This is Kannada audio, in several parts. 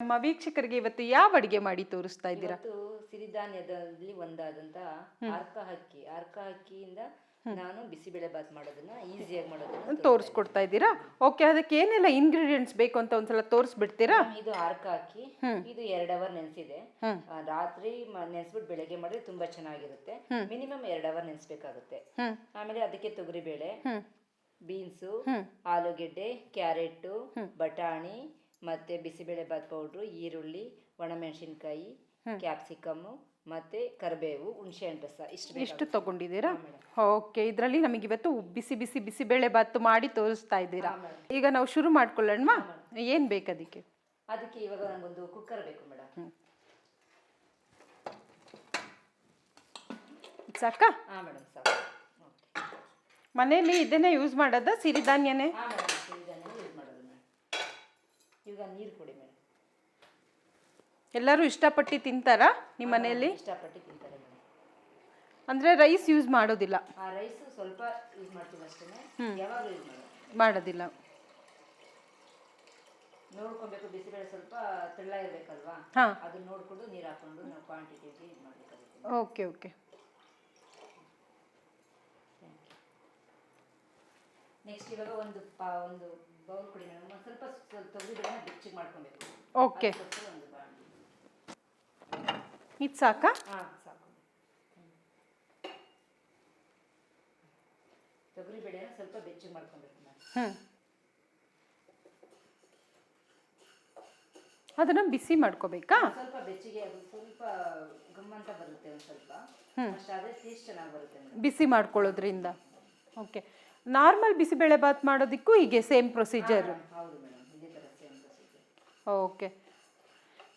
ನಮ್ಮ ವೀಕ್ಷಕರಿಗೆ ಇವತ್ತು ಯಾವ ಅಡಿಗೆ ಮಾಡಿ ತೋರಿಸ್ತಾ ಇದ್ದೀರಾ? ಸಿರಿಧಾನ್ಯದಲ್ಲಿ ಒಂದಾದಂತ ಅರ್ಕ ಹಕ್ಕಿ ಅರ್ಕ ಹಕ್ಕಿಯಿಂದ ನಾನು ಬಿಸಿಬೇಳೆ ಬಾತ್ ಮಾಡೋದನ್ನ ಈಸಿಯಾಗಿ ಮಾಡೋದನ್ನ ತೋರಿಸ್ಕೊಡ್ತಾ ಇದ್ದೀರಾ? ಓಕೆ ಅದಕ್ಕೆ ಏನೆಲ್ಲ ಇಂಗ್ರೀಡಿಯೆಂಟ್ಸ್ ಬೇಕು ಅಂತ ಒಂದ್ಸಲ ತೋರಿಸ್ಬಿಡ್ತೀರಾ? ಇದು ಅರ್ಕ ಹಾಕಿ ಇದು ಎರಡ್ ಅವರ್ ನೆನೆಸಿದೆ. ರಾತ್ರಿ ನೆನೆಸ್ಬಿಟ್ಟು ಬೆಳಗ್ಗೆ ಮಾಡಿದ್ರೆ ತುಂಬಾ ಚೆನ್ನಾಗಿರುತ್ತೆ. ಮಿನಿಮಮ್ ಎರಡ್ ಅವರ್ ನೆನೆಸ್ಬೇಕಾಗುತ್ತೆ. ಆಮೇಲೆ ಅದಕ್ಕೆ ತೊಗರಿಬೇಳೆ ಬೇಳೆ ಬೀನ್ಸು ಆಲೂಗೆಡ್ಡೆ ಕ್ಯಾರೆಟ್ ಬಟಾಣಿ ಮತ್ತೆ ಬಿಸಿಬೇಳೆ ಬಾತ್ ಪೌಡ್ರು ಈರುಳ್ಳಿ ಒಣಮೆಣಸಿನ್ಕಾಯಿ ಕ್ಯಾಪ್ಸಿಕಮ್ಮು ಮತ್ತೆ ಕರಿಬೇವು ಹುಣಸೆ ಹಣ್ಣು ರಸ. ಇಷ್ಟು ಇಷ್ಟು ತಗೊಂಡಿದ್ದೀರಾ? ಓಕೆ ಇದರಲ್ಲಿ ನಮಗೆ ಇವತ್ತು ಬಿಸಿ ಬಿಸಿ ಬಿಸಿಬೇಳೆ ಬಾತು ಮಾಡಿ ತೋರಿಸ್ತಾ ಇದ್ದೀರಾ? ಈಗ ನಾವು ಶುರು ಮಾಡ್ಕೊಳ್ಳೋಣ ಏನು ಬೇಕು ಅದಕ್ಕೆ ಅದಕ್ಕೆ ಇವಾಗ ನನಗೊಂದು ಕುಕ್ಕರ್ ಬೇಕು ಮೇಡಮ್. ಸಾಕಾ? ಹಾಂ ಮೇಡಮ್ ಸಾಕು. ಮನೆಯಲ್ಲಿ ಇದನ್ನೇ ಯೂಸ್ ಮಾಡೋದಾ? ಸಿರಿಧಾನ್ಯನೇ ಹಾಂ ಮೇಡಮ್ ಇದನ್ನೇ ಯೂಸ್ ಮಾಡೋದು ಮೇಡಮ್ ಇವಾಗ ನೀರು ಕೊಡಿ ಮೇಡಮ್ ಎಲ್ಲರೂ ಇಷ್ಟಪಟ್ಟು ತಿಂತಾರಾ ನಿಮ್ಮ ಮನೆಯಲ್ಲಿ? ಇಷ್ಟಪಟ್ಟು ತಿಂತಾರೆ ಮೇಡಮ್ ಅಂದರೆ ರೈಸ್ ಯೂಸ್ ಮಾಡೋದಿಲ್ಲ? ಆ ರೈಸು ಸ್ವಲ್ಪ ಯೂಸ್ ಮಾಡ್ತೀವಿ ಅಷ್ಟೇ ಯಾವಾಗಲೂ ಯೂಸ್ ಮಾಡೋದು ಮಾಡೋದಿಲ್ಲ. ನೋಡ್ಕೊಬೇಕು ಬಿಸಿಬೇಳೆ ಸ್ವಲ್ಪ ತೆಳ್ಳ ಇರಬೇಕಲ್ವಾ ಹಾಂ. ಅದನ್ನ ನೋಡ್ಕೊಂಡು ನೀರು ಹಾಕೊಂಡು ನಾವು ಕ್ವಾಂಟಿಟಿಗೆ ಇದು ಮಾಡಬೇಕಾಗುತ್ತೆ. Okay okay. ನೆಕ್ಸ್ಟ್ ಇವಾಗ ಒಂದು ಪಾ ಒಂದು ಬೌಲ್ ಕೊಡಿ ಮೇಡಮ್ ಒಂದು ಸ್ವಲ್ಪ ತೊಗರಿಬೇಳೆನ ಬೆಚ್ಚಗೆ ಮಾಡ್ಕೊಬೇಕು. ಓಕೆ ಅದಕ್ಕೋಸ್ಕರ ಒಂದು ಬಾಣಲಿ. ಇದು ಸಾಕಾ? ಹಾಂ ಸಾಕು. ತೊಗರಿಬೇಳೆನ ಸ್ವಲ್ಪ ಬೆಚ್ಚಗೆ ಮಾಡ್ಕೊಬೇಕು ಮೇಡಮ್ ಹ್ಞೂ ಅದನ್ನು ಬಿಸಿ ಮಾಡ್ಕೋಬೇಕಾ? ಸ್ವಲ್ಪ ಬೆಚ್ಚಗೆ ಅದು ಸ್ವಲ್ಪ ಗಮ್ಮಂತ ಬರುತ್ತೆ ಒಂದು ಸ್ವಲ್ಪ. ಅಷ್ಟಾದ್ರೆ ಟೇಸ್ಟ್ ಚೆನ್ನಾಗಿ ಬರುತ್ತೆ ಮೇಡಮ್ ಬಿಸಿ ಮಾಡ್ಕೊಳ್ಳೋದ್ರಿಂದ. ಓಕೆ ನಾರ್ಮಲ್ ಬಿಸಿಬೇಳೆ ಬಾತ್ ಮಾಡೋದಕ್ಕೂ ಹೀಗೆ ಸೇಮ್ ಪ್ರೊಸೀಜರ್ ಓಕೆ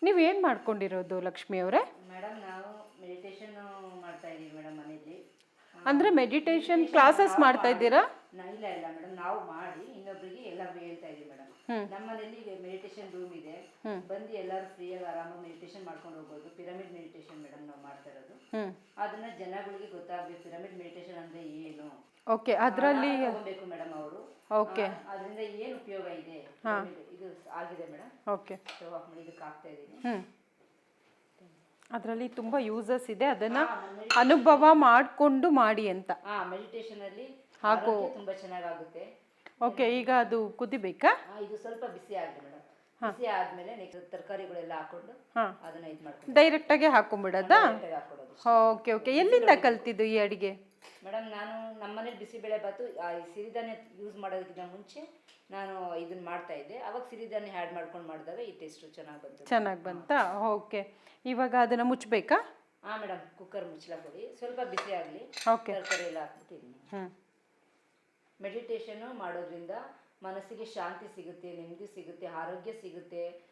ನೀವು ಏನು ಮಾಡ್ಕೊಂಡಿರೋದು ಲಕ್ಷ್ಮಿ ಅವರೇ? ಮೇಡಮ್ ನಾವು ಮೆಡಿಟೇಷನ್ ಮಾಡ್ತಾ ಇದೀವಿ ಮೇಡಮ್ ಮನೆಯಲ್ಲಿ. ಅಂದರೆ ಮೆಡಿಟೇಷನ್ ಕ್ಲಾಸಸ್ ಮಾಡ್ತಾ ಇದ್ದೀರಾ? ಇಲ್ಲ ಇಲ್ಲ ಮೇಡಮ್ ನಾವು ಮಾಡಿ ಇನ್ನೊಬ್ಬರಿಗೆ ಎಲ್ಲ ಹೇಳ್ತಾ ಇದ್ದೀವಿ ಮೇಡಮ್ ನಮ್ಮ ಮನೆಯಲ್ಲಿ ಮೆಡಿಟೇಷನ್ ರೂಮ್ ಇದೆ. ಬಂದು ಎಲ್ಲರೂ ಫ್ರೀಯಾಗಿ ಆರಾಮಾಗಿ ಮೆಡಿಟೇಷನ್ ಮಾಡ್ಕೊಂಡು ಹೋಗ್ಬೋದು. ಪಿರಮಿಡ್ ಮೆಡಿಟೇಷನ್ ಮೇಡಮ್ ನಾವು ಮಾಡ್ತಾ ಇರೋದು. ಅದನ್ನ ಜನಗಳಿಗೆ ಗೊತ್ತಾಗಬೇಕು. ಪಿರಮಿಡ್ ಮೆಡಿಟೇಷನ್ ಅಂದ್ರೆ ಏನು? ಓಕೆ ಅದರಲ್ಲಿ ತಗೋಬೇಕು ಮೇಡಮ್ ಅವರು. ಓಕೆ ಅದರಿಂದ ಏನು ಉಪಯೋಗ ಇದೆ? ಇದು ಆಗಿದೆ ಮೇಡಮ್ ಓಕೆ ಇದಕ್ಕೆ ಆಗ್ತಾ ಇದ್ದೀನಿ. ಅದರಲ್ಲಿ ತುಂಬಾ ಯೂಸಸ್ ಇದೆ. ಅದನ್ನ ಅನುಭವ ಮಾಡಿಕೊಂಡು ಮಾಡಿ ಅಂತ. ಆ ಮೆಡಿಟೇಷನ್ ಅಲ್ಲಿ ಹಾಗೂ ತುಂಬಾ ಚೆನ್ನಾಗಾಗುತ್ತೆ. ಓಕೆ ಈಗ ಅದು ಕುದಿಬೇಕಾ? ಆ, ಇದು ಸ್ವಲ್ಪ ಬಿಸಿ ಆಗಲಿ ಮೇಡಮ್. ಬಿಸಿ ಆದ್ಮೇಲೆ ನೆಕ್ಸ್ಟ್ ತರಕಾರಿಗಳೆಲ್ಲ ಹಾಕೊಂಡು ಹಾಂ. ಅದನ್ನ ಇದು ಮಾಡ್ಕೊಂಡು ಡೈರೆಕ್ಟಾಗೆ ಆಗಿ ಹಾಕೊಳ್ಳೋದು ಓಕೆ ಓಕೆ. ಎಲ್ಲಿಂದ ಕಲ್ತಿದ್ದು ಈ ಅಡಿಗೆ? ಮೇಡಮ್ ನಾನು ನಮ್ಮನೇಲಿ ಬಿಸಿಬೇಳೆ ಬಾತು ಆ, ಈ ಸಿರಿಧಾನ್ಯ ಯೂಸ್ ಮಾಡೋದಕ್ಕಿಂತ ಮುಂಚೆ ನಾನು ಇದನ್ನ ಮಾಡ್ತಾ ಇದ್ದೆ. ಅವಾಗ ಸಿರಿಧಾನ್ಯ ಆ್ಯಡ್ ಮಾಡ್ಕೊಂಡು ಮಾಡಿದಾಗ ಈ ಟೇಸ್ಟು ಚೆನ್ನಾಗಿ ಬಂತು. ಚೆನ್ನಾಗಿ ಬಂತಾ? ಓಕೆ. ಇವಾಗ ಅದನ್ನು ಮುಚ್ಚಬೇಕಾ ಹಾಂ ಮೇಡಮ್ ಕುಕ್ಕರ್ ಮುಚ್ಚಲ ಕೊಡಿ. ಸ್ವಲ್ಪ ಬಿಸಿ ಆಗಲಿ ಓಕೆ. ತರಕಾರಿ ಎಲ್ಲ ಹಾಕ್ಬಿಟ್ಟು ಇದು ಮಾಡಿ. ಹ್ಞೂ ಮೆಡಿಟೇಷನ್ನು ಮಾಡೋದ್ರಿಂದ ಮನಸ್ಸಿಗೆ ಶಾಂತಿ ಸಿಗುತ್ತೆ, ನೆಮ್ಮದಿ ಸಿಗುತ್ತೆ, ಆರೋಗ್ಯ ಸಿಗುತ್ತೆ.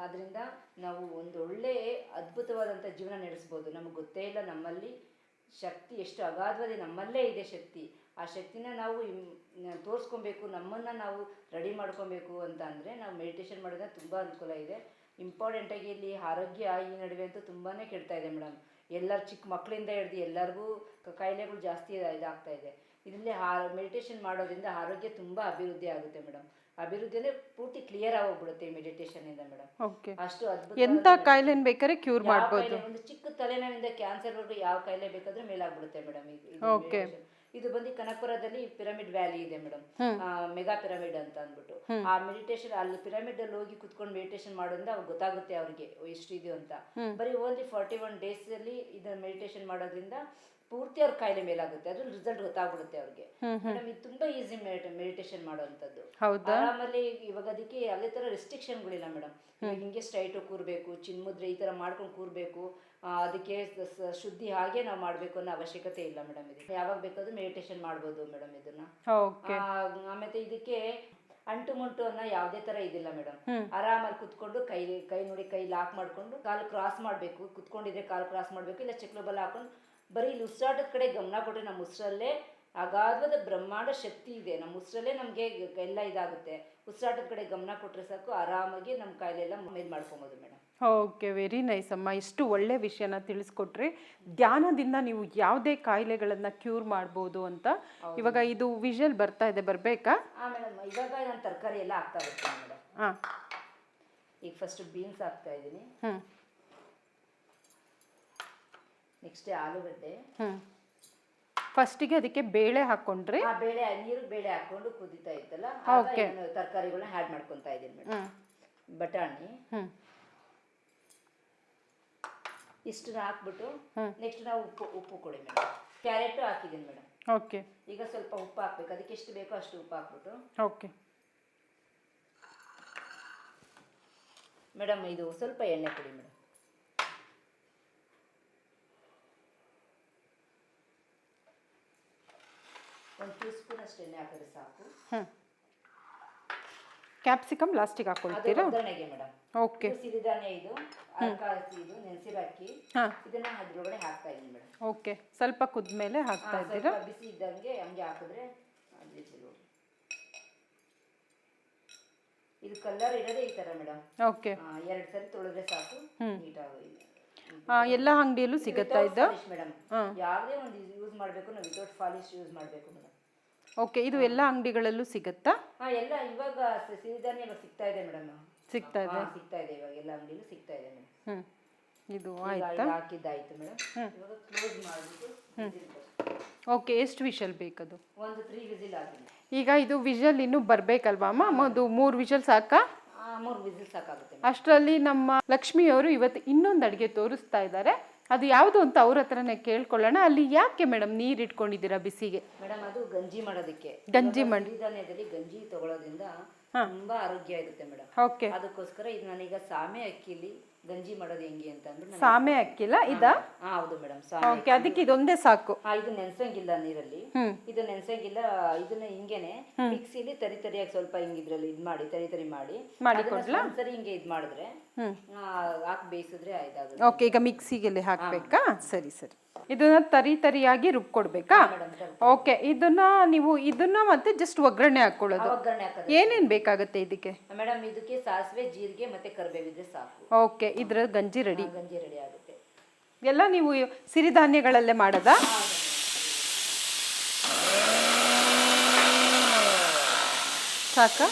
ಅದರಿಂದ ನಾವು ಒಂದು ಒಳ್ಳೆ ಅದ್ಭುತವಾದಂಥ ಜೀವನ ನಡೆಸ್ಬೋದು. ನಮಗೆ ಗೊತ್ತೇ ಇಲ್ಲ ನಮ್ಮಲ್ಲಿ ಶಕ್ತಿ ಎಷ್ಟು ಅಗಾಧವಾದ, ನಮ್ಮಲ್ಲೇ ಇದೆ ಶಕ್ತಿ. ಆ ಶಕ್ತಿನ ನಾವು ತೋರಿಸ್ಕೊಬೇಕು, ನಮ್ಮನ್ನು ನಾವು ರೆಡಿ ಮಾಡ್ಕೊಬೇಕು ಅಂತ ಅಂದರೆ ನಾವು ಮೆಡಿಟೇಷನ್ ಮಾಡೋದ್ರಿಂದ ತುಂಬ ಅನುಕೂಲ ಇದೆ. ಇಂಪಾರ್ಟೆಂಟಾಗಿ ಇಲ್ಲಿ ಆರೋಗ್ಯ ಈ ನಡುವೆ ಅಂತೂ ತುಂಬಾ ಕೆಡ್ತಾ ಇದೆ ಮೇಡಮ್. ಎಲ್ಲರ ಚಿಕ್ಕ ಮಕ್ಕಳಿಂದ ಹಿಡ್ದು ಎಲ್ಲರಿಗೂ ಕಾಯಿಲೆಗಳು ಜಾಸ್ತಿ ಇದ- ಇದಾಗ್ತಾ ಇದೆ. ಇದರಲ್ಲಿ ಆ ಮೆಡಿಟೇಷನ್ ಮಾಡೋದ್ರಿಂದ ಆರೋಗ್ಯ ತುಂಬ ಅಭಿವೃದ್ಧಿ ಆಗುತ್ತೆ ಮೇಡಮ್ ಅಭಿವೃದ್ಧಿ ಅಂದರೆ ಪೂರ್ತಿ ಕ್ಲಿಯರ್ ಆಗೋಗ್ಬಿಡುತ್ತೆ ಈ ಮೆಡಿಟೇಷನ್ನಿಂದ ಮೇಡಮ್ ಓಕೆ ಅಷ್ಟು ಅದ್ಭುತ ಎಂತ ಕಾಯಿಲೆ ಬೇಕಾದ್ರೆ ಕ್ಯೂರ್ ಮಾಡ್ಬೋದು. ಒಂದು ಚಿಕ್ಕ ತಲೆನೋವಿಂದ ಕ್ಯಾನ್ಸರ್ವರೆಗೂ ಯಾವ ಕಾಯಿಲೆ ಬೇಕಾದ್ರೂ ಮೇಲಾಗ್ಬಿಡುತ್ತೆ ಮೇಡಮ್ Okay. ಇದು ಬಂದು ಕನಕಪುರದಲ್ಲಿ ಪಿರಮಿಡ್ ವ್ಯಾಲಿ ಇದೆ ಮೇಡಮ್ ಮೆಗಾ ಪಿರಮಿಡ್ ಅಂತ ಅಂದ್ಬಿಟ್ಟು. ಆ ಮೆಡಿಟೇಷನ್ ಅಲ್ಲಿ ಪಿರಮಿಡ್ ಅಲ್ಲಿ ಹೋಗಿ ಕುತ್ಕೊಂಡು ಮೆಡಿಟೇಷನ್ ಮಾಡೋದ್ರಿಂದ ಅವ್ರಿಗೆ ಗೊತ್ತಾಗುತ್ತೆ ಅವ್ರಿಗೆ ಎಷ್ಟು ಇದು ಅಂತ ಬರೀ ಓನ್ಲಿ ಫಾರ್ಟಿ ಒನ್ ಡೇಸ್ ಅಲ್ಲಿ ಇದನ್ನ ಮೆಡಿಟೇಷನ್ ಮಾಡೋದ್ರಿಂದ ಪೂರ್ತಿ ಅವ್ರ ಕಾಯಿಲೆ ಮೇಲಾಗುತ್ತೆ. ಅದ್ರ ರಿಸಲ್ಟ್ ಗೊತ್ತಾಗ್ಬಿಡುತ್ತೆ ಅವ್ರಿಗೆ. ಮೇಡಮ್ ಇದು ತುಂಬಾ ಈಸಿ ಮೆಡಿಟೇಷನ್ ಮಾಡುವಂತದ್ದು ಆರಾಮಲ್ಲಿ ಇವಾಗ ಅದಕ್ಕೆ ಯಾವ್ದೇ ತರ ರೆಸ್ಟ್ರಿಕ್ಷನ್ಗಳಿಲ್ಲ ಮೇಡಮ್ ಹಿಂಗೆ ಸ್ಟ್ರೈಟ್ ಕೂರ್ಬೇಕು ಚಿನ್ಮುದ್ರೆ ಈ ತರ ಮಾಡ್ಕೊಂಡು ಕೂರ್ಬೇಕು ಅದಕ್ಕೆ ಶುದ್ಧಿ ಹಾಗೆ ನಾವು ಮಾಡ್ಬೇಕು ಅನ್ನೋ ಅವಶ್ಯಕತೆ ಇಲ್ಲ ಮೇಡಮ್ ಇದಕ್ಕೆ ಯಾವಾಗ ಬೇಕಾದ್ರೂ ಮೆಡಿಟೇಷನ್ ಮಾಡ್ಬೋದು ಮೇಡಮ್ ಇದನ್ನ. ಆಮೇಲೆ ಇದಕ್ಕೆ ಅಂಟು ಮುಂಟು ಅನ್ನ ಯಾವುದೇ ತರ ಇದಿಲ್ಲ ಮೇಡಮ್ ಆರಾಮಾಗಿ ಕುತ್ಕೊಂಡು ಕೈ ಕೈ ನೋಡಿ ಕೈ ಲಾಕ್ ಮಾಡ್ಕೊಂಡು ಕಾಲು ಕ್ರಾಸ್ ಮಾಡ್ಬೇಕು. ಕುತ್ಕೊಂಡಿದ್ರೆ ಕಾಲು ಕ್ರಾಸ್ ಮಾಡ್ಬೇಕು ಇಲ್ಲ ಚಕ್ಲು ಬಲ ಹಾಕೊಂಡು ಬರೀ ಇಲ್ಲಿ ಉಸಿರಾಟದ ಕಡೆ ಗಮನ ಕೊಟ್ಟರೆ ನಮ್ಮ ಉಸಿರಲ್ಲೇ ಅಗಾಧವಾದ ಬ್ರಹ್ಮಾಂಡ ಶಕ್ತಿ ಇದೆ. ನಮ್ಮ ಉಸಿರಲ್ಲೇ ನಮಗೆ ಎಲ್ಲ ಇದಾಗುತ್ತೆ. ಉಸಿರಾಟದ ಕಡೆ ಗಮನ ಕೊಟ್ಟರೆ ಸಾಕು ಆರಾಮಾಗಿ ನಮ್ಮ ಕಾಯಿಲೆ ಎಲ್ಲ ಇದು ಮಾಡ್ಕೊಬೋದು ಮೇಡಮ್. ಓಕೆ ವೆರಿ ನೈಸ್ ಅಮ್ಮ. ಇಷ್ಟು ಒಳ್ಳೆ ವಿಷಯನ ತಿಳಿಸ್ಕೊಟ್ರಿ. ಧ್ಯಾನದಿಂದ ನೀವು ಯಾವುದೇ ಕಾಯಿಲೆಗಳನ್ನು ಕ್ಯೂರ್ ಮಾಡ್ಬೋದು ಅಂತ. ಇವಾಗ ಇದು ವಿಷಲ್ ಬರ್ತಾ ಇದೆ ಬರಬೇಕಾ? ಮೇಡಮ್ ಇವಾಗ ನಾನು ತರಕಾರಿ ಎಲ್ಲ ಹಾಕ್ತಾ ಬರ್ತೀನಿ ಮೇಡಮ್. ಹಾಂ ಈಗ ಫಸ್ಟ್ ಬೀನ್ಸ್ ಹಾಕ್ತಾ ಇದ್ದೀನಿ. ಹ್ಞೂ ನೆಕ್ಸ್ಟ್ ಆಲೂಗಡ್ಡೆ. ಫಸ್ಟಿಗೆ ಅದಕ್ಕೆ ಬೇಳೆ ಹಾಕೊಂಡ್ರಿ? ಆ ಬೇಳೆ ನೀರು ಬೇಳೆ ಹಾಕೊಂಡು ಕುದಿತಾ ಇತ್ತಲ್ಲ ಓಕೆ ತರಕಾರಿಗಳನ್ನ ಆ್ಯಡ್ ಮಾಡ್ಕೊತಾ ಇದ್ದೀನಿ ಮೇಡಮ್. ಬಟಾಣಿ. ಇಷ್ಟನ್ನ ಹಾಕ್ಬಿಟ್ಟು. ನೆಕ್ಸ್ಟ್ ನಾವು ಉಪ್ಪು ಉಪ್ಪು ಕೊಡಿ ಮೇಡಮ್. ಕ್ಯಾರೆಟು ಹಾಕಿದ್ದೀನಿ ಮೇಡಮ್. ಓಕೆ ಈಗ ಸ್ವಲ್ಪ ಉಪ್ಪು ಹಾಕ್ಬೇಕು. ಅದಕ್ಕೆ ಎಷ್ಟು ಬೇಕೋ ಅಷ್ಟು ಉಪ್ಪು ಹಾಕ್ಬಿಟ್ಟು. ಓಕೆ ಮೇಡಮ್ ಇದು ಸ್ವಲ್ಪ ಎಣ್ಣೆ ಕೊಡಿ ಮೇಡಮ್. ಒಂದು ಟೂ ಸ್ಪೂನ್ ಅಷ್ಟು ಎಣ್ಣೆ ಹಾಕಿದ್ರೆ ಸಾಕು. ಹ್ಞೂ ಕ್ಯಾಪ್ಸಿಕಮ್ ಲಾಸ್ಟಿಗೆ ಅದು ಹಾಕ್ಕೊಳ್ತೀರಾ ಒಗ್ಗರಣೆಗೆ ಮೇಡಮ್ ಓಕೆ ಸಿರಿಧಾನ್ಯ ಇದು ಅರ್ಕಾಸಿ ಇದು ನೆನೆಸಿರೋ ಅಕ್ಕಿ. ಹಾಂ. ಇದನ್ನ ಅದ್ರೊಳಗಡೆ ಹಾಕ್ತಾ ಇದ್ದೀನಿ ಮೇಡಮ್ ಓಕೆ ಸ್ವಲ್ಪ ಕುದ್ಮೇಲೆ ಹಾಕ್ತಾ ಇದ್ದೀರಾ? ಸ್ವಲ್ಪ ಬಿಸಿ ಇದ್ದಂಗೆ ಹಂಗೆ ಹಾಕಿದ್ರೆ ಅದು ಚಲೋ. ಇದು ಕಲರ್ ಇರೋದೇ ಈ ಥರ ಮೇಡಮ್ ಓಕೆ ಎರಡು ಸರಿ ತೊಳೆದ್ರೆ ಸಾಕು. ನೀಟಾಗಿ ಎಲ್ಲ ಅಂಗಡಿಯಲ್ಲೂ ಸಿಗುತ್ತಾ ಇದು? ಮೇಡಮ್ ಹಾಂ. ಯಾವುದೇ ಒಂದು ಯೂಸ್ ಮಾಡಬೇಕು ನಾವು ವಿತೌಟ್ ಫಾಲಿಶ್ ಯೂಸ್ ಮಾಡಬೇಕು ಮೇಡಮ್ ಓಕೆ ಇದು ಎಲ್ಲ ಅಂಗಡಿಗಳಲ್ಲೂ ಸಿಗುತ್ತಾ? ಹಾಂ ಎಲ್ಲ ಇವಾಗ ಸ- ಸಿರಿಧಾನ್ಯ ಇವಾಗ ಸಿಗ್ತಾ ಇದೆ ಮೇಡಮ್. ಸಿಗ್ತಾ ಇದೆ? ಸಿಗ್ತಾ ಇದೆ ಇವಾಗ ಎಲ್ಲ ಅಂಗಡಿಲೂ ಸಿಗ್ತಾ ಇದೆ ಮೇಡಮ್. ಇದು ಆಯ್ತಾ? ಇದು ಹಾಕಿದ್ದಾಯ್ತು ಮೇಡಮ್. ಇವಾಗ ಕ್ಲೋಸ್ ಮಾಡಿಬಿಟ್ಟು ಓಕೆ ಎಷ್ಟು ವಿಷಲ್ ಬೇಕದು? ಒಂದು ತ್ರೀ ವಿಸಿಲ್ ಆಗಿದೆ. ಈಗ ಇದು ವಿಷಲ್ ಇನ್ನೂ ಬರಬೇಕಲ್ವಾ ಅಮ್ಮ ಅದು ಮೂರು ವಿಷಲ್ ಸಾಕಾ? ಮೂರು ವಿಸಿಲ್ ಸಾಕಾಗುತ್ತೆ ಅಷ್ಟರಲ್ಲಿ ನಮ್ಮ ಲಕ್ಷ್ಮಿಯವರು ಇವತ್ತು ಇನ್ನೊಂದು ಅಡುಗೆ ತೋರಿಸ್ತಾ ಇದ್ದಾರೆ. ಅದು ಯಾವುದು ಅಂತ ಅವ್ರ ಹತ್ರನೇ ಕೇಳ್ಕೊಳ್ಳೋಣ. ಅಲ್ಲಿ ಯಾಕೆ ಮೇಡಮ್ ನೀರು ಇಟ್ಕೊಂಡಿದ್ದೀರಾ ಬಿಸಿಗೆ? ಮೇಡಮ್ ಅದು ಗಂಜಿ ಮಾಡೋದಕ್ಕೆ. ಗಂಜಿ ಮಾಡಿ ಸಿರಿಧಾನ್ಯದಲ್ಲಿ ಗಂಜಿ ತಗೊಳ್ಳೋದ್ರಿಂದ ತುಂಬಾ ಆರೋಗ್ಯ ಇರುತ್ತೆ ಮೇಡಮ್. ಓಕೆ. ಅದಕ್ಕೋಸ್ಕರ ಇದು ನಾನೀಗ ಸಾಮೆ ಅಕ್ಕಿಲಿ ಗಂಜಿ ಮಾಡೋದು ಹೆಂಗೆ ಅಂತ ಅಂದ್ರೆ ಸಾಮೆ ಅಕ್ಕಿಲ್ಲ ಇದಾ? ಹೌದು ಮೇಡಮ್ ಸಾಮೆ ಅದಕ್ಕೆ ಇದೊಂದೇ ಸಾಕು. ಇದು ನೆನ್ಸಂಗಿಲ್ಲ ನೀರಲ್ಲಿ. ಇದು ನೆನ್ಸಂಗಿಲ್ಲ ಇದನ್ನ ಹಿಂಗೇನೆ ಮಿಕ್ಸಿಲಿ ತರಿ ತರಿಯಾಗಿ ಸ್ವಲ್ಪ ಹಿಂಗ್ ಇದ್ರಲ್ಲಿ ಇದ್ ಮಾಡಿ ತರಿ ತರಿ ಮಾಡಿ. ಮಾಡಿ ಸರಿ ಹಿಂಗೆ ಇದ್ ಮಾಡಿದ್ರೆ ಹಾಕ್ ಬೇಯಿಸಿದ್ರೆ ಆಯ್ತಾಗುತ್ತೆ. ಓಕೆ ಈಗ ಮಿಕ್ಸಿಗೆ ಹಾಕ್ಬೇಕಾ? ಸರಿ ಸರಿ. ಇದನ್ನ ತರಿ ತರಿಯಾಗಿ ರುಬ್ಕೊಡ್ಬೇಕಾ? ಓಕೆ ಇದನ್ನ ನೀವು ಇದನ್ನ ಮತ್ತೆ ಜಸ್ಟ್ ಒಗ್ಗರಣೆ ಹಾಕೊಳ್ಳೋದು. ಒಗ್ಗರಣೆ ಹಾಕೋದು. ಏನೇನ್ ಬೇಕಾಗುತ್ತೆ ಇದಕ್ಕೆ? ಮೇಡಮ್ ಇದಕ್ಕೆ ಸಾಸಿವೆ ಜೀರಿಗೆ ಮತ್ತೆ ಕರಿಬೇವಿದ್ರೆ ಸಾಕು. ಓಕೆ ಇದ್ರ ಗಂಜಿ ರೆಡಿ. ಗಂಜಿ ರೆಡಿ ಆಗುತ್ತೆ. ಎಲ್ಲ ನೀವು ಸಿರಿಧಾನ್ಯಗಳಲ್ಲೇ ಮಾಡೋದಾ? ಸಾಕಾ?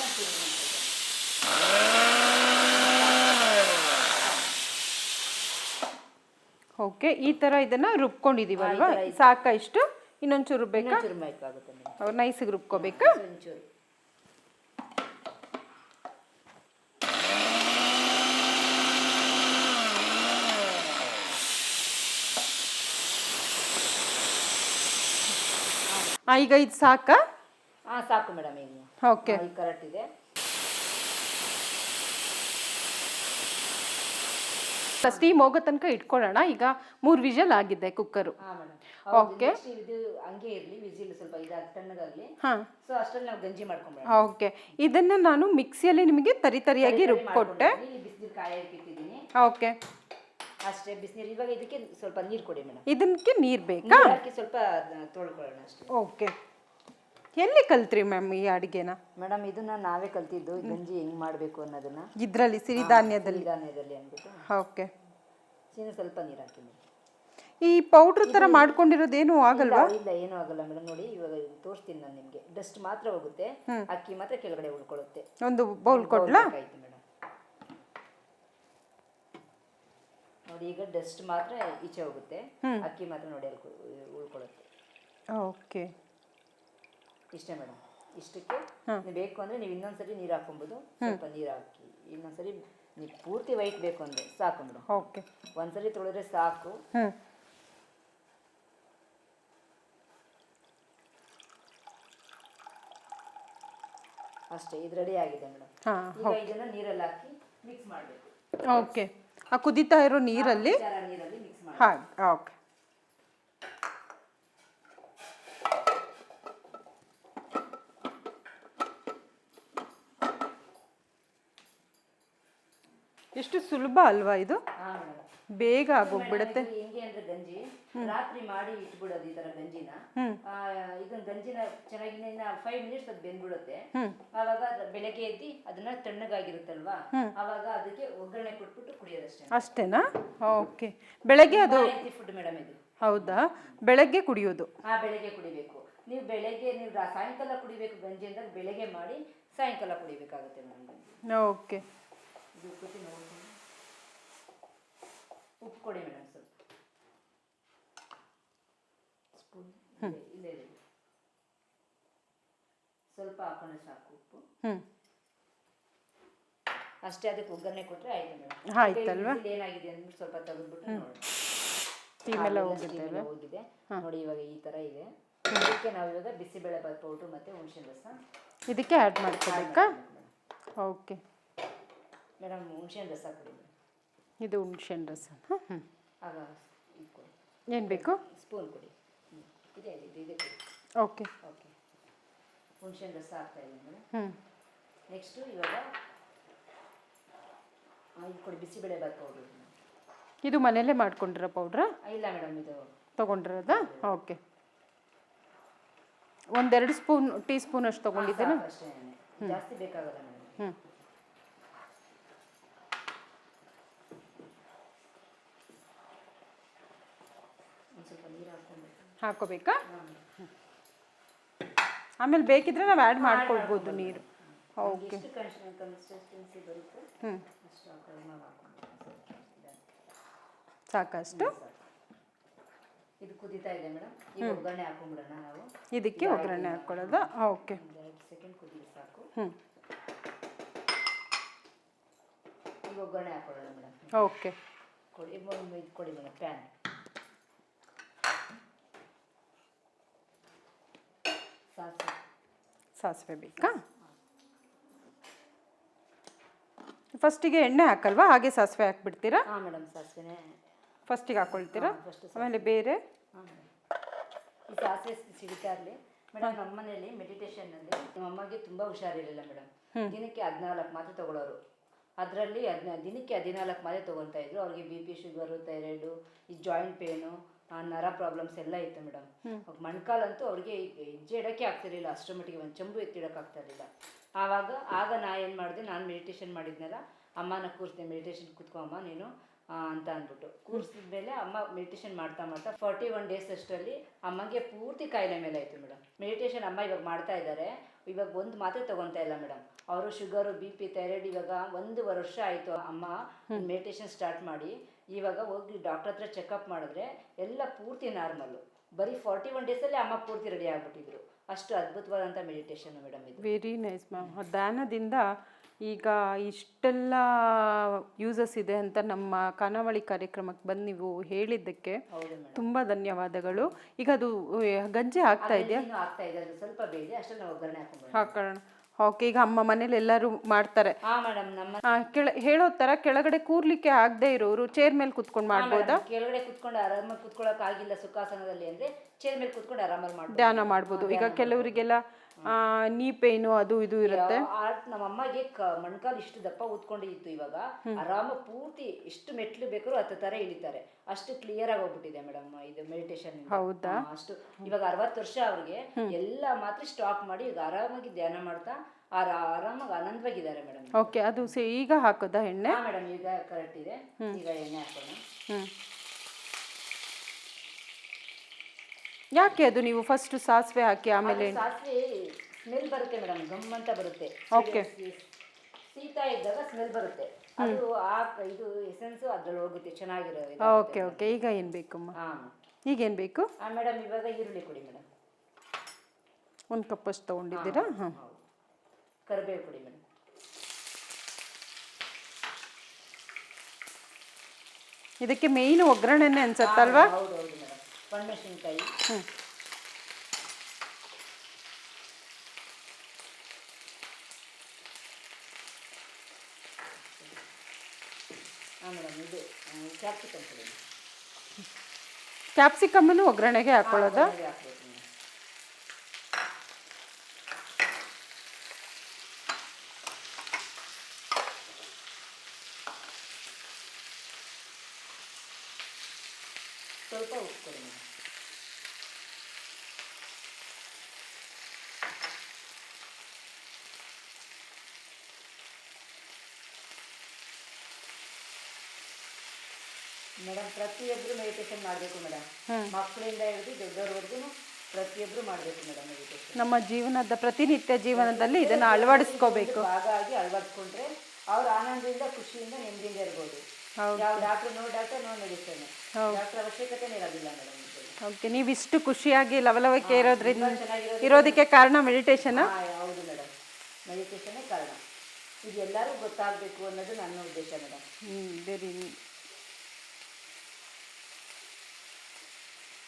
ಓಕೆ ಈ ತರ ಇದನ್ನ ರುಬ್ಕೊಂಡಿದೀವಲ್ವಾ? ಸಾಕಾ ಇಷ್ಟು? ಇನ್ನೊಂಚೂರು ರುಬ್ಬೇಕಾ? ಚೂರು ಬೇಕಾಗುತ್ತೆ ಮೇಡಮ್ ಅವ್ರು ನೈಸಿಗೆ ರುಬ್ಕೋಬೇಕಾ? ಒಂಚೂರು ಈಗ ಇದು ಸಾಕಾ? ಹಾ ಸಾಕು ಮೇಡಮ್ ಈಗ ಓಕೆ. ಕರೆಕ್ಟ್ ಇದೆ ಸ್ಟೀಮ್ ಹೋಗೋ ತನಕ ಇಟ್ಕೊಳ್ಳೋಣ. ಈಗ ಮೂರು ವಿಷಲ್ ಆಗಿದೆ ಕುಕ್ಕರು. Okay madam. Okay. ಇದು ಹಂಗೆ ಇರ್ಲಿ ವಿಸಿಲ್ ಸ್ವಲ್ಪ ಇದಾಗಿ ತಣ್ಣಗಾಗ್ಲಿ. ಹಾಂ. ಸೊ ಅಷ್ಟ್ರಲ್ಲಿ ನಾವು ಗಂಜಿ ಮಾಡ್ಕೊಂಡ್ಬಿಡೋಣ ಓಕೆ ಇದನ್ನ ನಾನು ಮಿಕ್ಸಿಯಲ್ಲಿ ನಿಮಗೆ ತರಿ ತರಿಯಾಗಿ ರುಬ್ಕೊಟ್ಟೆ. ಓಕೆ ಅಷ್ಟೇ ಬಿಸಿನೀರು ಇವಾಗ ಇದಕ್ಕೆ ಸ್ವಲ್ಪ ನೀರು ಕೊಡಿ ಮೇಡಮ್. ಇದಕ್ಕೆ ನೀರು ಬೇಕಾ? ಸ್ವಲ್ಪ ತೊಳ್ಕೊಳ್ಳೋಣ ಅಷ್ಟೇ. ಓಕೆ ಎಲ್ಲಿ ಕಲ್ತ್ರಿ ಮ್ಯಾಮ್ ಈ ಅಡುಗೆನ? ಮೇಡಮ್ ಇದನ್ನ ನಾವೇ ಕಲ್ತಿದ್ದು. ಈ ಗಂಜಿ ಹೆಂಗ್ ಮಾಡಬೇಕು ಅನ್ನೋದನ್ನ. ಇದರಲ್ಲಿ ಸಿರಿಧಾನ್ಯದಲ್ಲಿ. ಧಾನ್ಯದಲ್ಲಿ ಅಂದ್ಬಿಟ್ಟು. ಓಕೆ. ಸ್ವಲ್ಪ ನೀರು ಹಾಕಿ ಮೇಡಮ್ ಈ ಪೌಡ್ರ್ ಥರ ಮಾಡ್ಕೊಂಡಿರೋದೇನು ಆಗಲ್ವಾ? ಇಲ್ಲ ಏನೂ ಆಗಲ್ಲ ಮೇಡಮ್. ನೋಡಿ ಇವಾಗ ತೋರಿಸ್ತೀನಿ ನಾನು ನಿಮಗೆ. ಡಸ್ಟ್ ಮಾತ್ರ ಹೋಗುತ್ತೆ. ಅಕ್ಕಿ ಮಾತ್ರ ಕೆಳಗಡೆ ಉಳ್ಕೊಳ್ಳುತ್ತೆ. ಒಂದು ಬೌಲ್ ಕೊಡ್ಲಾ? ಆಯ್ತು ಮೇಡಮ್. ನೋಡಿ ಈಗ ಡಸ್ಟ್ ಮಾತ್ರ ಈಚೆ ಹೋಗುತ್ತೆ. ಅಕ್ಕಿ ಮಾತ್ರ ನೋಡಿ ಅಲ್ಲಿ ಉಳ್ಕೊಳ್ಳುತ್ತೆ. ಓಕೆ. ಇಷ್ಟೇ ಮೇಡಮ್. ಇಷ್ಟಕ್ಕೆ ನೀವು ಬೇಕು ಅಂದ್ರೆ ನೀವು ಇನ್ನೊಂದ್ಸರಿ ನೀರು ಹಾಕೊಬೋದು ಸ್ವಲ್ಪ ನೀರು ಹಾಕಿ. ಇನ್ನೊಂದ್ಸರಿ ನೀವು ಪೂರ್ತಿ ವೈಟ್ ಬೇಕು ಅಂದ್ರೆ ಸಾಕು ಮೇಡಮ್. ಓಕೆ. ಒಂದ್ಸರಿ ತೊಳೆದ್ರೆ ಸಾಕು. ಅಷ್ಟೇ ಇದು ರೆಡಿ ಆಗಿದೆ ಮೇಡಮ್. ಈಗ ಇದನ್ನ ನೀರಲ್ಲಿ ಹಾಕಿ ಮಿಕ್ಸ್ ಮಾಡಬೇಕು. ಓಕೆ. ಆ ಕುದೀತಾ ಇರೋ ನೀರಲ್ಲಿ ನೀರಲ್ಲಿ ಮಿಕ್ಸ್ ಮಾಡಿ ಓಕೆ. ಎಷ್ಟು ಸುಲಭ ಅಲ್ವಾ ಇದು? ಹಾಂ ಬೇಗ ಆಗೋಗ್ಬಿಡತ್ತೆ. ಹೆಂಗೆ ಅಂದ್ರೆ ಗಂಜಿ ರಾತ್ರಿ ಮಾಡಿ ಇಟ್ಬಿಡೋದು ಈ ತರ ಗಂಜಿನ. ಆ, ಇದನ್ನ ಗಂಜಿನ ಚೆನ್ನಾಗಿ ಫೈವ್ ಮಿನಿಟ್ಸ್ ಅದು ಬೆಂದ್ಬಿಡುತ್ತೆ. ಅವಾಗ ಬೆಳಗ್ಗೆ ಎದ್ದಿ ಅದನ್ನ ತಣ್ಣಗಾಗಿರುತ್ತಲ್ವಾ? ಅವಾಗ ಅದಕ್ಕೆ ಒಗ್ಗರಣೆ ಕೊಟ್ಬಿಟ್ಟು ಕುಡಿಯೋದಷ್ಟೇ ಅಷ್ಟೇನಾ? ಓಕೆ. ಬೆಳಗ್ಗೆ ಅದು ಫುಡ್ ಮೇಡಮ್ ಇದು. ಹೌದಾ? ಬೆಳಗ್ಗೆ ಕುಡಿಯೋದು. ಆ ಬೆಳಗ್ಗೆ ಕುಡಿಬೇಕು. ನೀವು ಬೆಳಗ್ಗೆ ನೀವು ಸಾಯಂಕಾಲ ಕುಡಿಬೇಕು ಗಂಜಿ ಅಂದಾಗ ಬೆಳಗ್ಗೆ ಮಾಡಿ ಸಾಯಂಕಾಲ ಕುಡಿಬೇಕಾಗುತ್ತೆ ಮೇಡಮ್ ಓಕೆ. ವಿಭೂತಿ ನೋಡ್ಕೊಂಡು ಉಪ್ಪು ಕೊಡಿ ಮೇಡಮ್ ಸ್ವಲ್ಪ. ಸ್ಪೂನ್ ಇಲ್ಲೇ ಇದೆ ಸ್ವಲ್ಪ ಹಾಕೊಂಡು ಸಾಕು ಉಪ್ಪು. ಹ್ಞೂ ಅಷ್ಟೇ ಅದಕ್ಕೆ ಒಗ್ಗರಣೆ ಕೊಟ್ಟರೆ ಆಯ್ತು ಮೇಡಮ್. ಆಯ್ತಲ್ವಾ? ಏನಾಗಿದೆ ಅಂದ್ಬಿಟ್ಟು ಸ್ವಲ್ಪ ತೆಗೆದ್ಬಿಟ್ಟು ನೋಡಿ ಹೋಗಿದೆ. ನೋಡಿ ಇವಾಗ ಈ ತರ ಇದೆ. ಇದಕ್ಕೆ ನಾವು ಇವಾಗ ಬಿಸಿಬೇಳೆ ಬಾತ್ ಪೌಡ್ರು ಮತ್ತೆ ಹುಣಸೆ ರಸ. ಇದಕ್ಕೆ ಆ್ಯಡ್ ಮಾಡ್ಕೋಬೇಕಾ? ಓಕೆ ಮೇಡಮ್ ಹುಣಸೆ ರಸ ಕೊಡಿ ಇದು ಹುಣ್ಸೆಹಣ್ಣು ರಸ. ಹಾಂ ಹ್ಞೂ ಆಗ ಏನು ಬೇಕು? ಸ್ಪೂನ್ ಕೊಡಿ. ಇದೆ ಇದೆ ಇದೆ ಓಕೆ. ಓಕೆ. ಹುಣಸೆ ರಸ ಹಾಕ್ತಾ ಇದ್ದೀನಿ ಹ್ಞೂ ನೆಕ್ಸ್ಟು ಇವಾಗ ಇದು ಕೊಡಿ ಬಿಸಿಬೇಳೆ ಬಾತ್ ಪೌಡ್ರು ಇದು ಮನೆಯಲ್ಲೇ ಮಾಡ್ಕೊಂಡಿರೋ ಪೌಡ್ರಾ? ಇಲ್ಲ ಮೇಡಮ್ ಇದು ತೊಗೊಂಡಿರೋದಾ? ಓಕೆ. ಒಂದೆರಡು ಸ್ಪೂನ್ ಟೀ ಸ್ಪೂನ್ ಅಷ್ಟು. ತೊಗೊಂಡಿದ್ದೇನೆ ಜಾಸ್ತಿ ಬೇಕಾಗಲ್ಲ ಮೇಡಮ್. ಹ್ಞೂ ಒಂದು ಸ್ವಲ್ಪ ನೀರು ಹಾಕ್ಕೊಂಡ್ಬಿಟ್ಟು ಹಾಕೋಬೇಕಾ? ಆಮೇಲೆ ಬೇಕಿದ್ರೆ ನಾವು ಆ್ಯಡ್ ಮಾಡ್ಕೊಳ್ಬೋದು ನೀರು. ಓಕೆ ಹ್ಞೂ ಸಾಕಷ್ಟು. ಇದು ಕುದೀತಾ ಇದೆ ಮೇಡಮ್. ಈಗ ಒಗ್ಗರಣೆ ಹಾಕೊಂಡ್ಬಿಡೋಣ ನಾವು. ಇದಕ್ಕೆ ಒಗ್ಗರಣೆ ಹಾಕೊಳ್ಳೋದು. ಓಕೆ ಸೆಕೆಂಡ್ ಕುದೀಲಿ ಸಾಕು. ಹ್ಞೂ ಈಗ ಒಗ್ಗರಣೆ ಹಾಕೊಳ್ಳೋಣ ಮೇಡಮ್. ಓಕೆ ಕೊಡಿ ಇದು ಕೊಡಿ ಮೇಡಮ್ ಪ್ಯಾನ್ ಸಾಕು ಸಾಸಿವೆ ಬೇಕಾ ಫಸ್ಟಿಗೆ ಎಣ್ಣೆ ಹಾಕಲ್ವಾ? ಹಾಗೆ ಸಾಸಿವೆ ಹಾಕ್ಬಿಡ್ತೀರಾ? ಹಾಂ ಮೇಡಮ್ ಸಾಸಿವೆನೇ. ಫಸ್ಟಿಗೆ ಹಾಕ್ಕೊಳ್ತೀರಾ ಫಸ್ಟ್ ಆಮೇಲೆ ಬೇರೆ? ಹಾಂ ಈ ಸಾಸಿವೆ ಸಿಡಿತಾ ಇರಲಿ? ಮೇಡಮ್ ನಮ್ಮ ಮನೇಲಿ ಮೆಡಿಟೇಷನ್ನಲ್ಲಿ ನಮ್ಮ ಅಮ್ಮಗೆ ತುಂಬ ಹುಷಾರಿರಲಿಲ್ಲ ಮೇಡಮ್. ದಿನಕ್ಕೆ ಹದಿನಾಲ್ಕು ಮಾತ್ರೆ ತಗೊಳ್ಳೋರು ಅದರಲ್ಲಿ ಹದಿನ ದಿನಕ್ಕೆ ಹದಿನಾಲ್ಕು ಮಾತ್ರೆ ತಗೊಳ್ತಾ ಇದ್ರು. ಅವ್ರಿಗೆ ಬಿ ಪಿ ಶುಗರು ಥೈರಾಯ್ಡು ಈ ಜಾಯಿಂಟ್ ಪೇನು ನರ ಪ್ರಾಬ್ಲಮ್ಸ್ ಎಲ್ಲ ಇತ್ತು ಮೇಡಮ್ ಮಣ್ಕಾಲಂತೂ ಅವ್ರಿಗೆ ಹೆಜ್ಜೆ ಇಡಕ್ಕೆ ಆಗ್ತಿರ್ಲಿಲ್ಲ ಅಷ್ಟರ ಮಟ್ಟಿಗೆ ಒಂದು ಚಂಬು ಎತ್ತಿಡೋಕೆ ಆಗ್ತಾ ಇರಲಿಲ್ಲ ಆವಾಗ ಆಗ ನಾ ಏನು ಮಾಡಿದೆ ನಾನು ಮೆಡಿಟೇಷನ್ ಮಾಡಿದ್ನಲ್ಲ ಅಮ್ಮನ ಕೂರ್ಸಿದೆ ಮೆಡಿಟೇಷನ್ ಕೂತ್ಕೊ ಅಮ್ಮ ನೀನು ಅಂತ ಅಂದ್ಬಿಟ್ಟು. ಕೂರಿಸಿದ ಮೇಲೆ ಅಮ್ಮ ಮೆಡಿಟೇಷನ್ ಮಾಡ್ತಾ ಮಾಡ್ತಾ ಫಾರ್ಟಿ ಒನ್ ಡೇಸ್ ಅಷ್ಟರಲ್ಲಿ ಅಮ್ಮಗೆ ಪೂರ್ತಿ ಕಾಯಿಲೆ ಮೇಲೆ ಆಯಿತು ಮೇಡಮ್ ಮೆಡಿಟೇಷನ್ ಅಮ್ಮ ಇವಾಗ ಮಾಡ್ತಾ ಇದ್ದಾರೆ. ಇವಾಗ ಒಂದು ಮಾತ್ರೆ ತಗೊತಾ ಇಲ್ಲ ಮೇಡಮ್ ಅವರು ಶುಗರು ಬಿ ಪಿ ಥೈರಾಯ್ಡ್ ಇವಾಗ ಒಂದು ವರ್ಷ ಆಯಿತು ಅಮ್ಮ ಮೆಡಿಟೇಷನ್ ಸ್ಟಾರ್ಟ್ ಮಾಡಿ. ಇವಾಗ ಹೋಗಿ ಡಾಕ್ಟರ್ ಹತ್ರ ಚೆಕಪ್ ಮಾಡಿದ್ರೆ ಎಲ್ಲ ಪೂರ್ತಿ ನಾರ್ಮಲ್ಲು ಬರೀ ಫಾರ್ಟಿ ಒನ್ ಡೇಸಲ್ಲಿ ಅಮ್ಮ ಪೂರ್ತಿ ರೆಡಿ ಆಗಿಬಿಟ್ಟಿದ್ರು. ಅಷ್ಟು ಅದ್ಭುತವಾದಂಥ ಮೆಡಿಟೇಷನ್ ಮೇಡಮ್ ಇದು. ವೆರಿ ನೈಸ್ ಮ್ಯಾಮ್ ಧ್ಯಾನದಿಂದ ಈಗ ಇಷ್ಟೆಲ್ಲ ಯೂಸಸ್ ಇದೆ ಅಂತ ನಮ್ಮ ಖಾನಾವಳಿ ಕಾರ್ಯಕ್ರಮಕ್ಕೆ ಬಂದು ನೀವು ಹೇಳಿದ್ದಕ್ಕೆ ತುಂಬ ಧನ್ಯವಾದಗಳು. ಈಗ ಅದು ಗಂಜಿ ಆಗ್ತಾ ಇದೆಯಾ? ಆಗ್ತಾ ಇದೆ. ಸ್ವಲ್ಪ ಬೇಯಿದೆ ಅಷ್ಟೇ ನಾವು ಒಗ್ಗರಣೆ ಹಾಕೋಣ. ಓಕೆ ಈಗ ಅಮ್ಮ ಮನೇಲಿ ಎಲ್ಲರೂ ಮಾಡ್ತಾರೆ. ಹಾ ಮೇಡಮ್ ನಮ್ಮ ಆ, ಕೆಳ ಹೇಳೋ ತರ ಕೆಳಗಡೆ ಕೂರ್ಲಿಕ್ಕೆ ಆಗದೆ ಇರೋರು ಚೇರ್ ಮೇಲೆ ಕುತ್ಕೊಂಡು ಮಾಡ್ಬೋದಾ? ಕೆಳಗಡೆ ಕುತ್ಕೊಂಡು ಆರಾಮಾಗಿ ಕುತ್ಕೊಳಕ್ ಆಗಿಲ್ಲ ಸುಖಾಸನದಲ್ಲಿ ಅಂದ್ರೆ ಚೇರ್ ಮೇಲೆ ಕುತ್ಕೊಂಡು ಆರಾಮಾಗಿ ಮಾಡ್ಬೋದು. ಧ್ಯಾನ ಮಾಡ್ಬೋದು. ಈಗ ಕೆಲವರಿಗೆಲ್ಲ ನೀ ಪೇನು ಅದು ಇದು ಇರುತ್ತೆ. ಆ- ನಮ್ಮ ಅಮ್ಮಗೆ ಕ ಮೊಣಕಾಲು ಇಷ್ಟು ದಪ್ಪ ಉತ್ಕೊಂಡಿತ್ತು ಇವಾಗ. ಆರಾಮ ಪೂರ್ತಿ ಎಷ್ಟು ಮೆಟ್ಲು ಬೇಕಾದ್ರೂ ಹತ್ತು ತರ ಇಳಿತಾರೆ. ಅಷ್ಟು ಕ್ಲಿಯರ್ ಆಗಿ ಹೋಗ್ಬಿಟ್ಟಿದೆ ಮೇಡಮ್ ಇದು ಮೆಡಿಟೇಷನ್ ಹೌದಾ? ಅಷ್ಟು. ಇವಾಗ ಅರವತ್ತು ವರ್ಷ ಅವ್ರಿಗೆ. ಎಲ್ಲ ಮಾತ್ರ ಸ್ಟಾಪ್ ಮಾಡಿ ಈಗ ಆರಾಮಾಗಿ ಧ್ಯಾನ ಮಾಡ್ತಾ ಆರ- ಆರಾಮಾಗಿ ಆನಂದವಾಗಿದ್ದಾರೆ ಮೇಡಮ್. ಓಕೆ ಅದು ಈಗ ಹಾಕೋದಾ ಎಣ್ಣೆ? ಮೇಡಮ್ ಈಗ ಕರೆಕ್ಟ್ ಇದೆ. ಈಗ ಎಣ್ಣೆ ಹಾಕೋಣ ಹ್ಞೂ ಯಾಕೆ ಅದು ನೀವು ಫಸ್ಟ್ ಸಾಸಿವೆ ಹಾಕಿ ಆಮೇಲೆ? ಸಾಸಿವೆ ಸ್ಮೆಲ್ ಬರುತ್ತೆ ಮೇಡಮ್ ಗಮ್ ಅಂತ ಬರುತ್ತೆ. ಓಕೆ ಶೀತ ಇದ್ದಾಗ ಸ್ಮೆಲ್ ಬರುತ್ತೆ. ಅದು ಆ ಇದು ಎಸೆನ್ಸ್ ಅದ್ರಲ್ಲಿ ಹೋಗುತ್ತೆ ಚೆನ್ನಾಗಿರೋ ಓಕೆ ಓಕೆ ಈಗ ಏನು ಬೇಕಮ್ಮ? ಹಾ. ಈಗ ಏನು ಬೇಕು? ಮೇಡಮ್ ಇವಾಗ ಈರುಳ್ಳಿ ಕೊಡಿ ಮೇಡಮ್ ಒಂದು ಕಪ್ಪಷ್ಟು ತೊಗೊಂಡಿದ್ದೀರಾ? ಹಾಂ ಕರಿಬೇವು ಕೊಡಿ ಮೇಡಮ್ ಇದಕ್ಕೆ ಮೇಯ್ನ್ ಒಗ್ಗರಣೆನೆ ಅನ್ಸತ್ತಲ್ವಾ? ಹೌದು ಹೌದು ಮೇಡಮ್ ಒಣಮೆಣಸಿನ್ಕಾಯಿ ಹ್ಞೂ ಹಾ ಮೇಡಮ್ ಇದು ಕ್ಯಾಪ್ಸಿಕಮ್ ಕೊಡಿ ಕ್ಯಾಪ್ಸಿಕಮ್ಮನ್ನು ಒಗ್ಗರಣೆಗೆ ಹಾಕೊಳ್ಳೋದಾ ಒಗ್ಗರಣೆಗೆ ಹಾಕ್ಬೇಕು ಮೇಡಮ್ ಸ್ವಲ್ಪ ಉಪ್ಪು ಕೊಡಿ ಮೇಡಮ್ ಮೇಡಮ್ ಪ್ರತಿಯೊಬ್ಬರು ಮೆಡಿಟೇಷನ್ ಮಾಡಬೇಕು ಮೇಡಮ್. ಮಕ್ಕಳಿಂದ ಹಿಡಿದು ದೊಡ್ಡವ್ರವರೆಗೂ ಪ್ರತಿಯೊಬ್ಬರು ಮಾಡಬೇಕು ಮೇಡಮ್ ಮೆಡಿಟೇಷನ್ ನಮ್ಮ ಜೀವನದ ಪ್ರತಿನಿತ್ಯ ಜೀವನದಲ್ಲಿ ಇದನ್ನು ಅಳವಡಿಸ್ಕೋಬೇಕು. ಹಾಗಾಗಿ ಅಳವಡಿಸ್ಕೊಂಡ್ರೆ ಅವ್ರ ಆನಂದದಿಂದ ಖುಷಿಯಿಂದ ನೆಮ್ಮದಿಯಿಂದ ಇರ್ಬೋದು. ಹೌದು. ಯಾವ doctor no doctor no medicine. Doctor ಅವಶ್ಯಕತೆ ಇರೋದಿಲ್ಲ ಮೇಡಮ್ ಓಕೆ ನೀವು ಇಷ್ಟು ಖುಷಿಯಾಗಿ ಲವಲವಿಕೆ ಇರೋದ್ರಿಂದ ಇರೋದಕ್ಕೆ ಕಾರಣ ಮೆಡಿಟೇಷನ್ ಹೌದು ಮೇಡಮ್. ಮೆಡಿಟೇಷನ್ನೇ ಕಾರಣ. ಇದು ಎಲ್ಲರೂ ಗೊತ್ತಾಗಬೇಕು ಅನ್ನೋದು ನನ್ನ ಉದ್ದೇಶ ಮೇಡಮ್. ವೆರಿ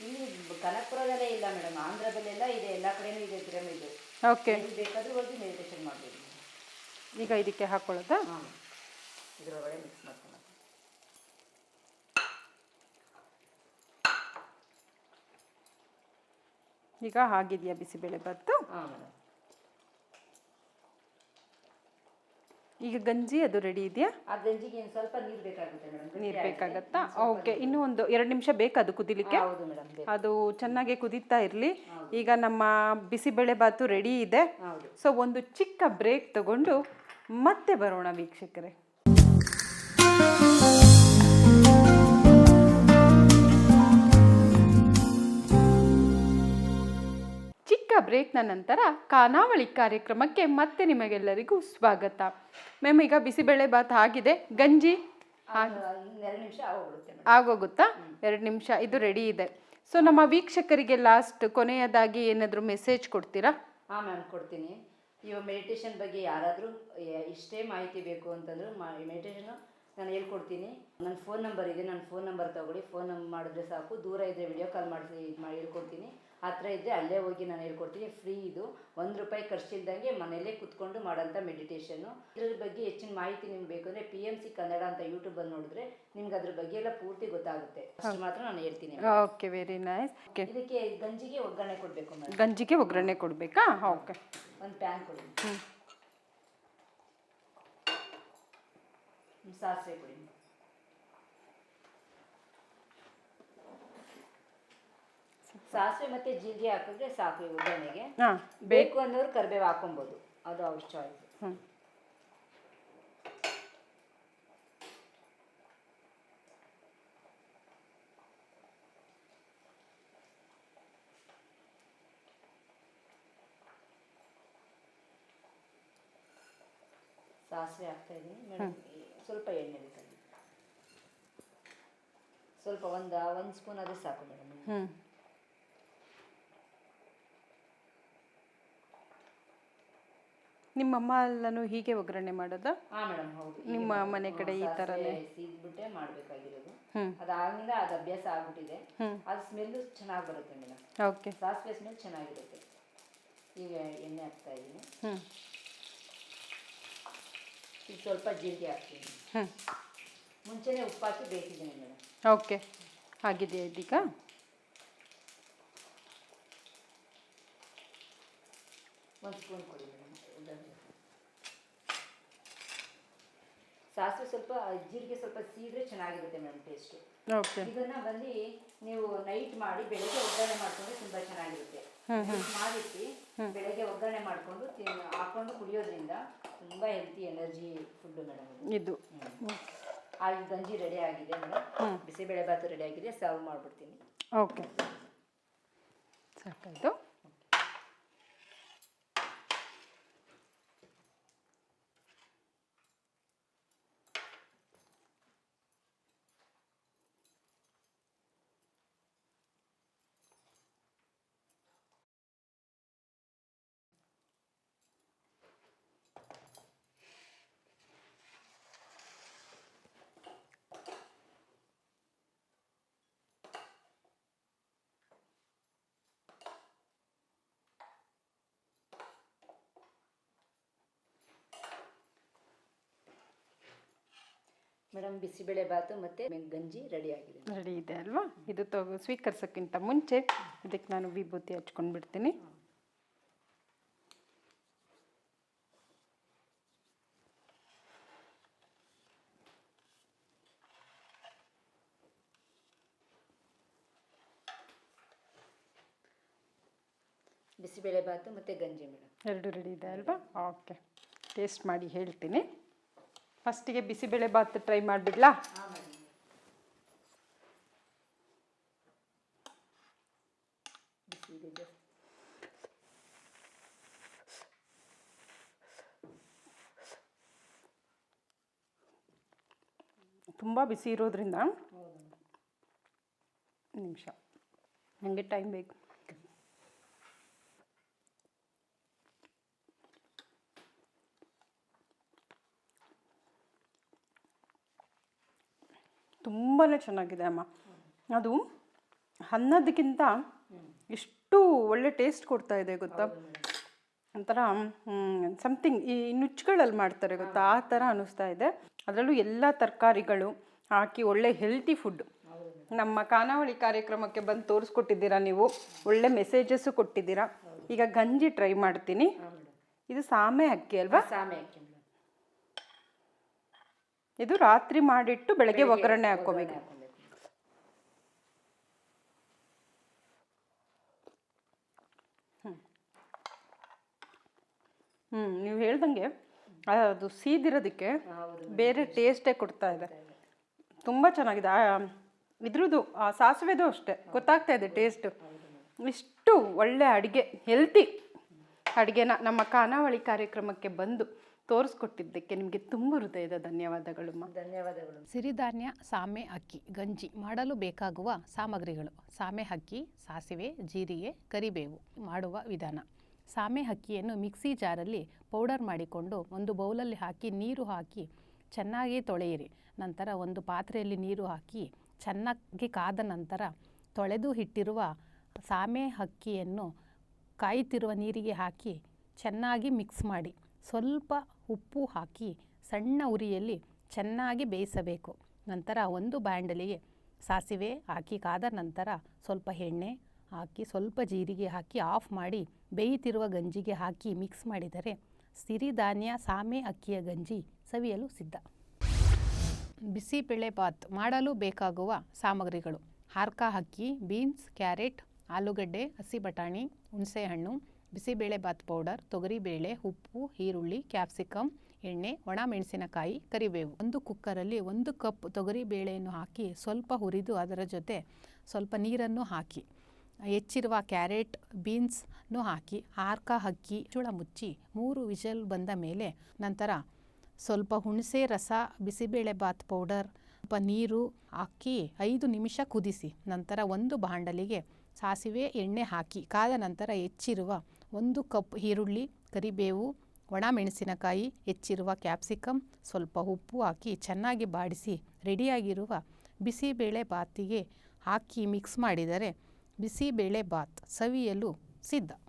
ಇಲ್ಲಿ ಕನಕಪುರದಲ್ಲೇ ಇಲ್ಲ ಮೇಡಮ್. ಆಂಧ್ರದಲ್ಲೆಲ್ಲ ಇದೆ. ಎಲ್ಲ ಕಡೆನೂ ಇದೆ ಪಿರಮಿಡ್ ಓಕೆ ಎಲ್ಲಿ ಬೇಕಾದ್ರೂ ಹೋಗಿ ಮೆಡಿಟೇಷನ್ ಮಾಡ್ಬೋದು. ಈಗ ಇದಕ್ಕೆ ಹಾಕೊಳ್ಳೋದಾ? ಹಾಂ. ಇದರೊಳಗಡೆ ಮಿಕ್ಸ್ ಮಾಡ್ಕೊಂಡು ಈಗ ಆಗಿದೆಯಾ ಬಿಸಿಬೇಳೆ ಭಾತು? ಹಾಂ ಮೇಡಮ್. ಈಗ ಗಂಜಿ ಅದು ರೆಡಿ ಇದೆಯಾ? ಆ ಗಂಜಿಗೆ ಇನ್ನು ಸ್ವಲ್ಪ ನೀರು ಬೇಕಾಗುತ್ತೆ ಮೇಡಮ್ ನೀರು ಬೇಕಾಗತ್ತಾ? ಓಕೆ ಇನ್ನೂ ಒಂದು ಎರಡು ನಿಮಿಷ ಬೇಕಾ ಅದು ಕುದಿಲಿಕ್ಕೆ? ಹೌದು ಮೇಡಮ್ ಅದು ಚೆನ್ನಾಗಿ ಕುದೀತಾ ಇರಲಿ. ಈಗ ನಮ್ಮ ಬಿಸಿಬೇಳೆ ಬಾತು ರೆಡಿ ಇದೆ. ಹೌದು. ಸೊ ಒಂದು ಚಿಕ್ಕ ಬ್ರೇಕ್ ತಗೊಂಡು ಮತ್ತೆ ಬರೋಣ ವೀಕ್ಷಕರೇ. ಚಿಕ್ಕ ಬ್ರೇಕ್ನ ನಂತರ ಖಾನಾವಳಿ ಕಾರ್ಯಕ್ರಮಕ್ಕೆ ಮತ್ತೆ ನಿಮಗೆಲ್ಲರಿಗೂ ಸ್ವಾಗತ. ಮ್ಯಾಮ್ ಈಗ ಬಿಸಿಬೇಳೆ ಬಾತ್ ಆಗಿದೆ. ಗಂಜಿ? ಆಗೋಗುತ್ತಾ ಎರಡು ನಿಮಿಷ ಇದು ರೆಡಿ ಇದೆ. ಸೊ ನಮ್ಮ ವೀಕ್ಷಕರಿಗೆ ಲಾಸ್ಟ್ ಕೊನೆಯದಾಗಿ ಏನಾದರೂ ಮೆಸೇಜ್ ಕೊಡ್ತೀರಾ? ಹಾಂ ಮ್ಯಾಮ್ ಕೊಡ್ತೀನಿ. ಇವಾಗ ಮೆಡಿಟೇಷನ್ ಬಗ್ಗೆ ಯಾರಾದರೂ ಇಷ್ಟೇ ಮಾಹಿತಿ ಬೇಕು ಅಂತಂದ್ರೆ ಮೆಡಿಟೇಷನ್ ನಾನು ಹೇಳ್ಕೊಡ್ತೀನಿ. ನನ್ನ ಫೋನ್ ನಂಬರ್ ಇದೆ ನನ್ನ ಫೋನ್ ನಂಬರ್ ತಗೊಳ್ಳಿ. ಫೋನ್ ನಂಬರ್ ಮಾಡಿದ್ರೆ ಸಾಕು. ದೂರ ಇದ್ದರೆ ವಿಡಿಯೋ ಕಾಲ್ ಮಾಡಿಸಿ ಇದು ಮಾಡಿ ಹೇಳ್ಕೊಡ್ತೀನಿ. ಹತ್ರ ಇದ್ದರೆ ಅಲ್ಲೇ ಹೋಗಿ ನಾನು ಹೇಳ್ಕೊಡ್ತೀನಿ. ಫ್ರೀ ಇದು. ಒಂದು ರೂಪಾಯಿ ಖರ್ಚಿಲ್ದಂಗೆ ಮನೆಯಲ್ಲೇ ಕುತ್ಕೊಂಡು ಮಾಡೋಂಥ ಮೆಡಿಟೇಷನ್ನು ಇದ್ರ ಬಗ್ಗೆ ಹೆಚ್ಚಿನ ಮಾಹಿತಿ ನಿಮ್ಗೆ ಬೇಕು ಅಂದರೆ ಪಿ ಎಂ ಸಿ ಕನ್ನಡ ಅಂತ ಯೂಟ್ಯೂಬಲ್ಲಿ ನೋಡಿದ್ರೆ ನಿಮ್ಗೆ ಅದ್ರ ಬಗ್ಗೆ ಎಲ್ಲ ಪೂರ್ತಿ ಗೊತ್ತಾಗುತ್ತೆ. ಅಷ್ಟು ಮಾತ್ರ ನಾನು ಹೇಳ್ತೀನಿ. ಓಕೆ ವೆರಿ ನೈಸ್ ಓಕೆ ಇದಕ್ಕೆ ಗಂಜಿಗೆ ಒಗ್ಗರಣೆ ಕೊಡಬೇಕು ಗಂಜಿಗೆ ಒಗ್ಗರಣೆ ಕೊಡಬೇಕಾ? ಓಕೆ ಒಂದು ಪ್ಯಾನ್ ಕೊಡಿ. ಸಾಸಿವೆ ಕೊಡಿ ಸಾಸಿವೆ ಮತ್ತೆ ಜೀರಿಗೆ ಹಾಕಿದ್ರೆ ಸಾಕು ಒಗ್ಗರಣೆಗೆ ಬೇಕು ಅನ್ನೋರು ಕರಿಬೇವು ಹಾಕೊಬೋದು ಅದು ಅವ್ರ ಚಾಯ್ಸ್ ಸಾಸಿವೆ ಹಾಕ್ತಾ ಇದ್ದೀನಿ ಸ್ವಲ್ಪ ಎಣ್ಣೆ ಬೇಕಾಗಿ ಸ್ವಲ್ಪ ಒಂದು ಒಂದು ಸ್ಪೂನ್ ಅದು ಸಾಕು ಮೇಡಮ್ ಹ್ಞೂ ನಿಮ್ಮಮ್ಮ ಎಲ್ಲನೂ ಹೀಗೆ ಒಗ್ಗರಣೆ ಮಾಡೋದಾ? ಆ ಮೇಡಮ್ ಹೌದು. ನಿಮ್ಮ ಮನೆ ಕಡೆ ಈ ಥರನೇ ಸೀದ್ಬಿಟ್ಟೆ ಮಾಡಬೇಕಾಗಿರೋದು. ಅದಾಗಿಂದ ಅದು ಅಭ್ಯಾಸ ಆಗ್ಬಿಟ್ಟಿದೆ. ಅದು ಸ್ಮೆಲ್ಲು ಚೆನ್ನಾಗಿ ಬರುತ್ತೆ ಮೇಡಮ್ ಓಕೆ. ಸಾಸಿವೆ ಸ್ಮೆಲ್ ಚೆನ್ನಾಗಿರುತ್ತೆ. ಈಗ ಎಣ್ಣೆ ಹಾಕ್ತಾ ಇದ್ದೀನಿ ಹ್ಞೂ ಈಗ ಸ್ವಲ್ಪ ಜೀರಿಗೆ ಹಾಕ್ತೀನಿ. ಹ್ಞೂ ಮುಂಚೆನೇ ಉಪ್ಪಾಕಿ ಬೇಯಿಸಿದ್ದೀನಿ ಮೇಡಮ್. ಓಕೆ. ಆಗಿದೆಯಾ ಇದೀಗ. ಒಂದು ಸ್ಪೂನ್ ಕೊಡಿ ಮೇಡಮ್. ಸಾಸಿವೆ ಸ್ವಲ್ಪ ಜೀರಿಗೆ ಸ್ವಲ್ಪ ಸೀದ್ರೆ ಚೆನ್ನಾಗಿರುತ್ತೆ ಮೇಡಮ್ ಟೇಸ್ಟ್ ಇದನ್ನ ಬಂದು ನೀವು ನೈಟ್ ಮಾಡಿ ಬೆಳಗ್ಗೆ ಒಗ್ಗರಣೆ ಮಾಡ್ಕೊಂಡ್ರೆ ತುಂಬಾ ಚೆನ್ನಾಗಿರುತ್ತೆ. ಮಾಡಿಟ್ಟು ಬೆಳಗ್ಗೆ ಒಗ್ಗರಣೆ ಮಾಡ್ಕೊಂಡು ಹಾಕೊಂಡು ಕುಡಿಯೋದ್ರಿಂದ ತುಂಬಾ ಹೆಲ್ತಿ ಎನರ್ಜಿ ಫುಡ್ ಮೇಡಮ್ ಇದು. ಆ ಗಂಜಿ ರೆಡಿ ಆಗಿದೆ ಮೇಡಮ್. ಬಿಸಿಬೇಳೆ ಭಾತು ರೆಡಿ ಆಗಿದೆ ಸರ್ವ್ ಮಾಡ್ಬಿಡ್ತೀನಿ. ಓಕೆ ಸಾಕಾಯ್ತು. ಮೇಡಮ್ ಬಿಸಿಬೇಳೆ ಮತ್ತು ಮತ್ತೆ ಗಂಜಿ ರೆಡಿ ಆಗಿದೆ ರೆಡಿ ಇದೆ ಅಲ್ವಾ? ಇದು ತಗೋ ಸ್ವೀಕರಿಸೋಕ್ಕಿಂತ ಮುಂಚೆ ಇದಕ್ಕೆ ನಾನು ವಿಭೂತಿ ಹಚ್ಕೊಂಡು ಬಿಡ್ತೀನಿ. ಬಿಸಿಬೇಳೆ ಬಾತು ಮತ್ತೆ ಗಂಜಿ ಮೇಡಮ್ ಎರಡು ರೆಡಿ ಇದೆ ಅಲ್ವಾ? ಓಕೆ. ಟೇಸ್ಟ್ ಮಾಡಿ ಹೇಳ್ತೀನಿ. ಫಸ್ಟಿಗೆ ಬಿಸಿಬೇಳೆ ಭಾತ್ ಟ್ರೈ ಮಾಡಿಬಿಡ್ಲಾ? ತುಂಬ ಬಿಸಿ ಇರೋದ್ರಿಂದ. ನಿಮಿಷ. ನನಗೆ ಟೈಮ್ ಬೇಕು. ತುಂಬಾ ಚೆನ್ನಾಗಿದೆ ಅಮ್ಮ. ಅದು ಅನ್ನದಕ್ಕಿಂತ ಎಷ್ಟು ಒಳ್ಳೆ ಟೇಸ್ಟ್ ಕೊಡ್ತಾ ಇದೆ ಗೊತ್ತಾ? ಒಂಥರ ಸಮಥಿಂಗ್ ಈ ನುಚ್ಚುಗಳಲ್ಲಿ ಮಾಡ್ತಾರೆ ಗೊತ್ತಾ? ಆ ಥರ ಅನ್ನಿಸ್ತಾ ಇದೆ. ಅದರಲ್ಲೂ ಎಲ್ಲ ತರಕಾರಿಗಳು ಹಾಕಿ ಒಳ್ಳೆ ಹೆಲ್ತಿ ಫುಡ್ ನಮ್ಮ ಖಾನಾವಳಿ ಕಾರ್ಯಕ್ರಮಕ್ಕೆ ಬಂದು ತೋರಿಸ್ಕೊಟ್ಟಿದ್ದೀರಾ ನೀವು? ಒಳ್ಳೆ ಮೆಸೇಜಸ್ಸು ಕೊಟ್ಟಿದ್ದೀರಾ? ಈಗ ಗಂಜಿ ಟ್ರೈ ಮಾಡ್ತೀನಿ. ಇದು ಸಾಮೆ ಅಕ್ಕಿ ಅಲ್ವಾ? ಸಾಮೆ ಮೇಡಮ್ ಇದು ರಾತ್ರಿ ಮಾಡಿಟ್ಟು ಬೆಳಗ್ಗೆ ಒಗ್ಗರಣೆ ಹಾಕೋಬೇಕು ಹ್ಞೂ ನೀವು ಹೇಳ್ದಂಗೆ ಅದು ಸೀದಿರೋದಕ್ಕೆ ಬೇರೆ ಟೇಸ್ಟೇ ಕೊಡ್ತಾ ಇದೆ. ತುಂಬ ಚೆನ್ನಾಗಿದೆ. ಇದ್ರದ್ದು ಆ ಸಾಸಿವೆದು ಅಷ್ಟೇ. ಗೊತ್ತಾಗ್ತಾ ಇದೆ ಟೇಸ್ಟು. ಇಷ್ಟು ಒಳ್ಳೆ ಅಡುಗೆ ಹೆಲ್ತಿ ಅಡುಗೆನ ನಮ್ಮ ಖಾನಾವಳಿ ಕಾರ್ಯಕ್ರಮಕ್ಕೆ ಬಂದು ತೋರಿಸ್ಕೊಟ್ಟಿದ್ದಕ್ಕೆ ನಿಮಗೆ ತುಂಬ ಹೃದಯದ ಧನ್ಯವಾದಗಳು ಧನ್ಯವಾದಗಳು. ಸಿರಿಧಾನ್ಯ ಸಾಮೆ ಅಕ್ಕಿ ಗಂಜಿ ಮಾಡಲು ಬೇಕಾಗುವ ಸಾಮಗ್ರಿಗಳು. ಸಾಮೆ ಅಕ್ಕಿ ಸಾಸಿವೆ ಜೀರಿಗೆ ಕರಿಬೇವು ಮಾಡುವ ವಿಧಾನ. ಸಾಮೆ ಅಕ್ಕಿಯನ್ನು ಮಿಕ್ಸಿ ಜಾರಲ್ಲಿ ಪೌಡರ್ ಮಾಡಿಕೊಂಡು ಒಂದು ಬೌಲಲ್ಲಿ ಹಾಕಿ ನೀರು ಹಾಕಿ ಚೆನ್ನಾಗಿ ತೊಳೆಯಿರಿ. ನಂತರ ಒಂದು ಪಾತ್ರೆಯಲ್ಲಿ ನೀರು ಹಾಕಿ ಚೆನ್ನಾಗಿ ಕಾದ ನಂತರ ತೊಳೆದು ಇಟ್ಟಿರುವ ಸಾಮೆ ಅಕ್ಕಿಯನ್ನು ಕಾಯುತ್ತಿರುವ ನೀರಿಗೆ ಹಾಕಿ ಚೆನ್ನಾಗಿ ಮಿಕ್ಸ್ ಮಾಡಿ. ಸ್ವಲ್ಪ ಉಪ್ಪು ಹಾಕಿ ಸಣ್ಣ ಉರಿಯಲ್ಲಿ ಚೆನ್ನಾಗಿ ಬೇಯಿಸಬೇಕು. ನಂತರ ಒಂದು ಬ್ಯಾಂಡಲಿಗೆ ಸಾಸಿವೆ ಹಾಕಿ ಕಾದ ನಂತರ ಸ್ವಲ್ಪ ಎಣ್ಣೆ ಹಾಕಿ ಸ್ವಲ್ಪ ಜೀರಿಗೆ ಹಾಕಿ ಆಫ್ ಮಾಡಿ ಬೇಯುತ್ತಿರುವ ಗಂಜಿಗೆ ಹಾಕಿ ಮಿಕ್ಸ್ ಮಾಡಿದರೆ ಸಿರಿಧಾನ್ಯ ಸಾಮೆ ಅಕ್ಕಿಯ ಗಂಜಿ ಸವಿಯಲು ಸಿದ್ಧ. ಬಿಸಿಬೇಳೆ ಬಾತ್ ಮಾಡಲು ಬೇಕಾಗುವ ಸಾಮಗ್ರಿಗಳು. ಹಾರ್ಕ ಅಕ್ಕಿ, ಬೀನ್ಸ್, ಕ್ಯಾರೆಟ್, ಆಲೂಗಡ್ಡೆ, ಹಸಿ ಬಟಾಣಿ, ಹುಣಸೆಹಣ್ಣು ಬಿಸಿಬೇಳೆ ಬಾತ್ ಪೌಡರ್, ತೊಗರಿಬೇಳೆ, ಉಪ್ಪು, ಈರುಳ್ಳಿ ಕ್ಯಾಪ್ಸಿಕಮ್ ಎಣ್ಣೆ, ಒಣ ಮೆಣಸಿನಕಾಯಿ, ಕರಿಬೇವು. ಒಂದು ಕುಕ್ಕರಲ್ಲಿ ಒಂದು ಕಪ್ ತೊಗರಿಬೇಳೆಯನ್ನು ಹಾಕಿ ಸ್ವಲ್ಪ ಹುರಿದು ಅದರ ಜೊತೆ ಸ್ವಲ್ಪ ನೀರನ್ನು ಹಾಕಿ, ಹೆಚ್ಚಿರುವ ಕ್ಯಾರೆಟ್ ಬೀನ್ಸ್ನು ಹಾಕಿ, ಆರ್ಕ ಅಕ್ಕಿ, ಚುಳ ಮುಚ್ಚಿ, ಮೂರು ವಿಷಲ್ ಬಂದ ಮೇಲೆ ನಂತರ ಸ್ವಲ್ಪ ಹುಣಸೆ ರಸ, ಬಿಸಿಬೇಳೆ ಬಾತ್ ಪೌಡರ್, ಸ್ವಲ್ಪ ನೀರು ಹಾಕಿ ಐದು ನಿಮಿಷ ಕುದಿಸಿ, ನಂತರ ಒಂದು ಬಾಂಡಲಿಗೆ ಸಾಸಿವೆ, ಎಣ್ಣೆ ಹಾಕಿ, ಕಾದ ನಂತರ ಹೆಚ್ಚಿರುವ ಒಂದು ಕಪ್ ಈರುಳ್ಳಿ, ಕರಿಬೇವು ಒಣ ಮೆಣಸಿನಕಾಯಿ ಹೆಚ್ಚಿರುವ ಕ್ಯಾಪ್ಸಿಕಮ್ ಸ್ವಲ್ಪ ಉಪ್ಪು ಹಾಕಿ ಚೆನ್ನಾಗಿ ಬಾಡಿಸಿ, ರೆಡಿಯಾಗಿರುವ ಬಿಸಿಬೇಳೆ ಬಾತಿಗೆ ಹಾಕಿ ಮಿಕ್ಸ್ ಮಾಡಿದರೆ ಬಿಸಿಬೇಳೆ ಬಾತ್ ಸವಿಯಲು ಸಿದ್ಧ.